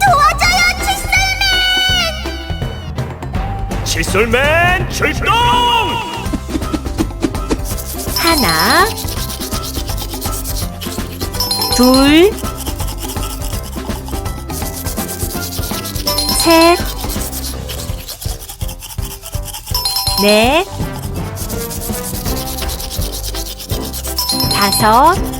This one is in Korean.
도와줘요 칫솔맨 칫솔맨 출동! 하나, 둘, 셋, 넷, 다섯,